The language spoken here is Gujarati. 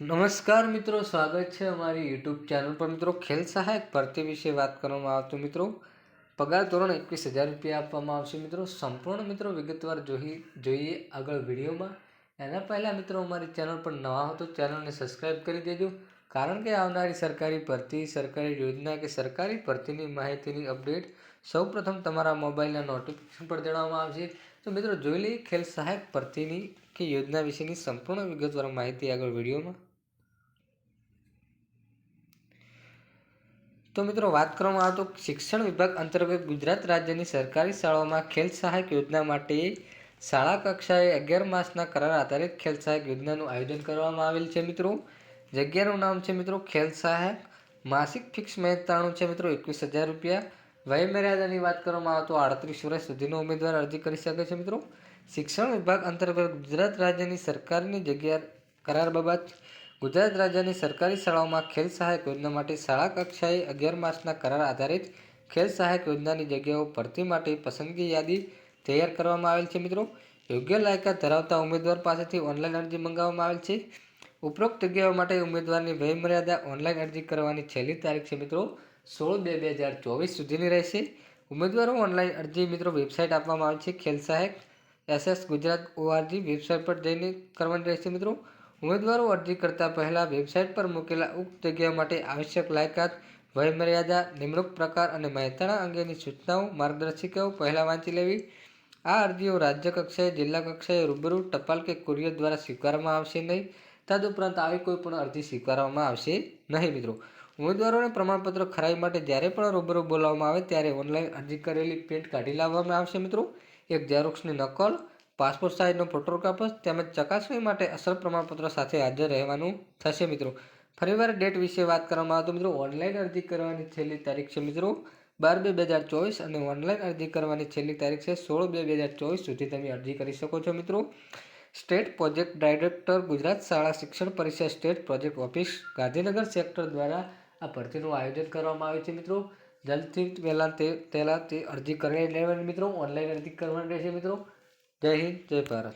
નમસ્કાર મિત્રો, સ્વાગત છે અમારી યુટ્યુબ ચેનલ પર. મિત્રો, ખેલ સહાયક ભરતી વિશે વાત કરવામાં આવતું મિત્રો. પગાર ધોરણ એકવીસ હજાર રૂપિયા આપવામાં આવશે મિત્રો. સંપૂર્ણ મિત્રો, વિગતવાર જોઈ જોઈએ આગળ વિડીયોમાં. એના પહેલાં મિત્રો, અમારી ચેનલ પર નવા હો તો ચેનલને સબસ્ક્રાઈબ કરી દેજો. કારણ કે આવનારી સરકારી ભરતી, સરકારી યોજના કે સરકારી ભરતીની માહિતીની અપડેટ સૌપ્રથમ તમારા મોબાઈલના નોટિફિકેશન પર જણાવવામાં આવશે. તો મિત્રો, જોઈ લઈએ ખેલ સહાયક ભરતીની કે યોજના વિશેની સંપૂર્ણ વિગતવાર માહિતી આગળ વિડીયોમાં. તો મિત્રો, વાત કરવામાં આવે તો શિક્ષણ વિભાગ અંતર્ગત ગુજરાત રાજ્યની સરકારી શાળાઓમાં ખેલ સહાયક યોજના માટે શાળા કક્ષાએ અગિયાર માસના કરાર આધારિત ખેલ સહાયક યોજનાનું આયોજન કરવામાં આવેલ છે મિત્રો. જગ્યાનું નામ છે મિત્રો ખેલ માસિક ફિક્સ મહેતાણું છે મિત્રો એકવીસ હજાર રૂપિયા. વય મર્યાદાની વાત કરવામાં આવે તો આડત્રીસ વર્ષ સુધીનો ઉમેદવાર અરજી કરી શકે છે મિત્રો. શિક્ષણ વિભાગ અંતર્ગત ગુજરાત રાજ્યની સરકારની જગ્યા કરાર બાબત. ગુજરાત રાજ્યની સરકારી શાળાઓમાં ખેલ સહાયક યોજના માટે શાળા કક્ષાએ અગિયાર માસના કરાર આધારિત ખેલ સહાયક યોજનાની જગ્યાઓ ભરતી માટે પસંદગી યાદી તૈયાર કરવામાં આવેલ છે મિત્રો. યોગ્ય લાયકાત ધરાવતા ઉમેદવાર પાસેથી ઓનલાઈન અરજી મંગાવવામાં આવેલ છે. ઉપરોક્ત જગ્યાઓ માટે ઉમેદવારની વયમર્યાદા ઓનલાઈન અરજી કરવાની છેલ્લી તારીખ છે મિત્રો સોળ બે બે હજાર ચોવીસ સુધીની રહેશે. ઉમેદવારો ઓનલાઈન અરજી મિત્રો વેબસાઇટ આપવામાં આવે છે. ખેલ સહાયક, એસએસ ગુજરાત ઓઆરજી વેબસાઇટ પર જઈને કરવાની રહેશે મિત્રો. ઉમેદવારો અરજી કરતા પહેલાં વેબસાઇટ પર મૂકેલા ઉક્ત જગ્યાઓ માટે આવશ્યક લાયકાત, વયમર્યાદા, નિમણૂક પ્રકાર અને મહેતાણા અંગેની સૂચનાઓ, માર્ગદર્શિકાઓ પહેલાં વાંચી લેવી. આ અરજીઓ રાજ્ય કક્ષાએ, જિલ્લા કક્ષાએ રૂબરૂ ટપાલ કે કુરિયર દ્વારા સ્વીકારવામાં આવશે નહીં. તદુપરાંત આવી કોઈ પણ અરજી સ્વીકારવામાં આવશે નહીં, મિત્રો. ઉમેદવારોને પ્રમાણપત્ર ખરાઈ માટે જ્યારે પણ રૂબરૂ બોલાવવામાં આવે, ત્યારે ઓનલાઈન અરજી કરેલી પ્રિન્ટ કાઢી લાવવામાં આવશે, મિત્રો. એક ઝેરોક્સની નકલ, પાસપોર્ટ સાઇઝનો ફોટોગ્રાફસ તેમજ ચકાસણી માટે અસલ પ્રમાણપત્ર સાથે હાજર રહેવાનું થશે, મિત્રો. ફરીવાર ડેટ વિશે વાત કરવામાં આવે તો, મિત્રો, ઓનલાઈન અરજી કરવાની છેલ્લી તારીખ છે, મિત્રો, બાર બે બે હજાર ચોવીસ અને ઓનલાઈન અરજી કરવાની છેલ્લી તારીખ છે સોળ બે બે હજાર ચોવીસ સુધી તમે અરજી કરી શકો છો, મિત્રો. State project director, Gujarat Shala Shiksha Parishad state project office, Gandhinagar sector દ્વારા આ ભરતીનું આયોજન કરવામાં આવ્યું છે મિત્રો. જલ્દથી પહેલાં તે પહેલાં તે અરજી કરી લેવાની મિત્રો. ઓનલાઈન અરજી કરવાની રહેશે મિત્રો. જય હિન્દ, જય ભારત.